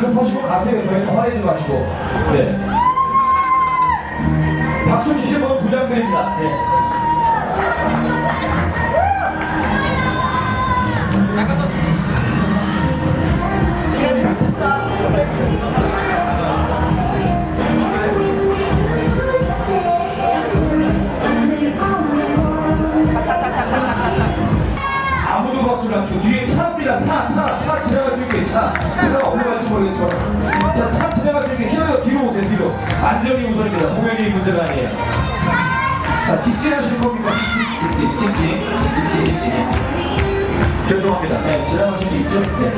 급하시고 가세요. 저희는 화내지 마시고. 네. 박수 치시면 부장드립니다. 네. 아무도 박수를 안 치고 뒤에 차입니다. 차, 차, 차 지나갈 수 있게 차. 갈지 모르겠지만 자, 차 지나갈 수 있게 뒤로, 뒤로 오세요. 뒤로. 안전이 우선입니다. 공연이 문제가 아니에요. 자, 직진하실 겁니까? 직진, 직진, 직진, 직진, 직진. 죄송합니다. 네, 지나가실 수 있죠? 네.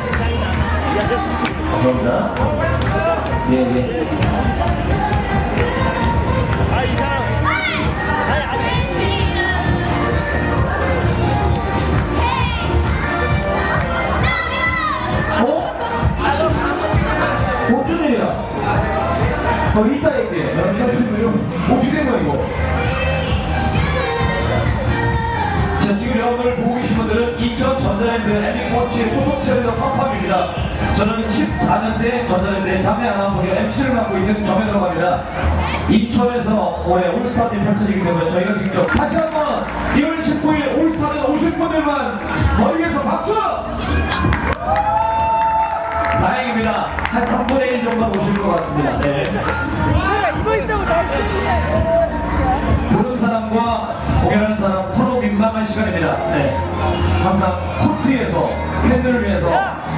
감사합니다. 예, 예. 아 이상 아니 아 나 이따 얘기해. 어떻게 된 거야, 이거? 자, 지금 여러분들 보고 계신 분들은 인천 전자랜드 애니코치의 소속 체험자 팝팝입니다. 저는 14년째 전자랜드의 장례 아나운서가 MC를 맡고 있는 정현으로 갑니다. 인천에서 올해 올스타전이 펼쳐지기 때문에 저희가 직접 다시 한번 2월 19일 올스타전 오실 분들만 머리에서 박수! 한 3분의 1 정도 오실 것 같습니다. 네. 내가 이거 있다고 보는 사람과 공연하는 사람 서로 민감한 시간입니다. 네. 항상 코트에서 팬들을 위해서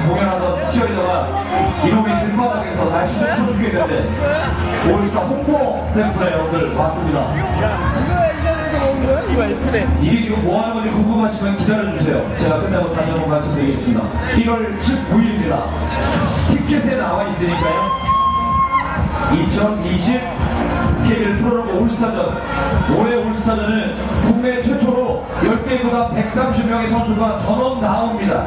공연하던 치어리더가 이놈의 길바닥에서 날씨를 풀어주게 되는데 올스타 홍보 때문에 여러분들 왔습니다. 예쁘네 이게 지금 뭐 하는 건지 궁금하시면 기다려주세요. 제가 끝나고 다시 한번 말씀드리겠습니다. 1월 19일입니다. 티켓에 나와 있으니까요. 2020 KBL 프로로그 올스타전 올해 올스타전은 국내 최초로 10개국과 130명의 선수가 전원 나옵니다.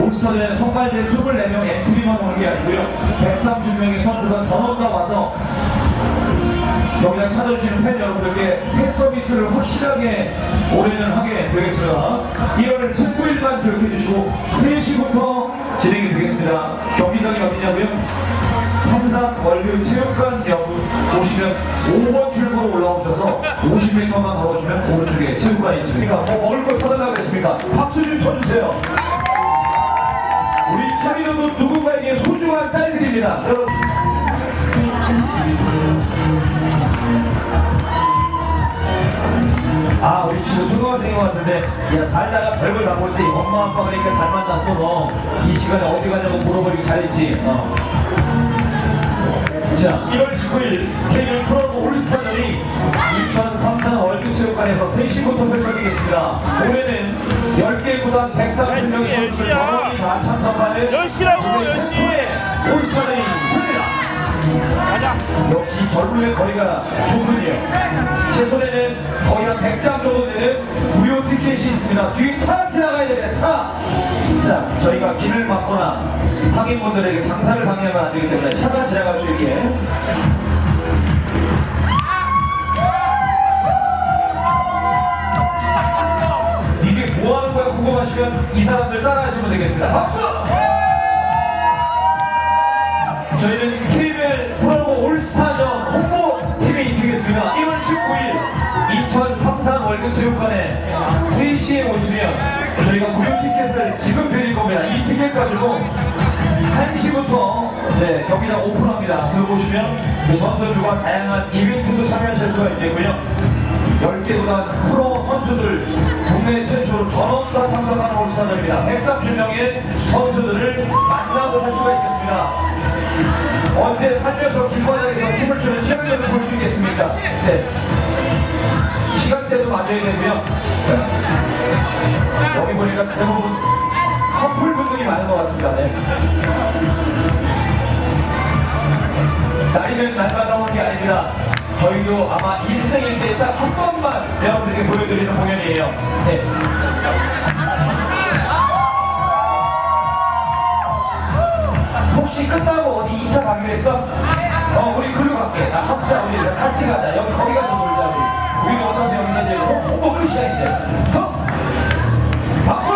올스타전에 선발된 24명 엔트리만 오는 게 아니고요. 130명의 선수가 전원 다 와서 경기장 찾아주시는 팬 여러분들께 팬 서비스를 확실하게 올해는 하게 되겠습니다. 1월 19일만 기억해 주시고 3시부터 진행이 되겠습니다. 경기장이 어디냐고요? 삼산 월드 체육관 여부 오시면 5번 출구로 올라오셔서 50m만 걸어주면 오른쪽에 체육관이 있습니다. 뭐 먹을 거 사달라고 했습니까? 박수 좀 쳐주세요. 우리 차비로도 누군가에게 소중한 딸들입니다. 여러분. 것 같은데 야 살다가 별걸 다 보지. 엄마 아빠 그러니까 잘 만났어 너. 이 시간에 어디 가냐고 물어보기 잘했지. 어. 자 1월 19일 KBL 프로그 올스타전이 인천 삼산 월드체육관에서 3시부터 펼쳐지겠습니다. 올해는 10개 구단 130명의 선수들 전원이 다 참석하는 열시라고, 국내 열시. 최초의 올스타전이 됩니다. 가자. 역시 젊음의 거리가 좁군요. 제 손에는 거의 한 100장 정도 되는 티켓이 있습니다. 뒤에 차 지나가야 됩니다. 차! 자, 저희가 길을 막거나 상인분들에게 장사를 방해하면 안 되기 때문에 차가 지나갈 수 있게 월드체육관에 3시에 오시면 저희가 무료 티켓을 지금 드릴 겁니다. 이 티켓 가지고 1시부터 네, 경기장 오픈합니다. 들어보시면 그 선수들과 다양한 이벤트도 참여하실 수가 있겠고요. 10개 구단 프로 선수들 국내 최초로 전원 다 참석하는 올스타전입니다. 130명의 선수들을 만나보실 수가 있겠습니다. 언제 살면서 길바닥에서 춤을 추는 치어리더를 볼수 있겠습니까? 네. 맞아야 되고요. 네. 여기 보니까 대부분 커플 분들이 많은 것 같습니다. 네. 날이면 날마다 오는 게 아닙니다. 저희도 아마 일생일 때 딱 한 번만 여러분들에게 보여드리는 공연이에요. 네. 혹시 끝나고 어디 2차 가기로 했어? 어, 우리 글로 갈게. 나 3차 우리 같이 가자. 여기 거기 가서 놀자. 우리가 어차피 여기서 이제 홍보 끝이야 이제. 박수!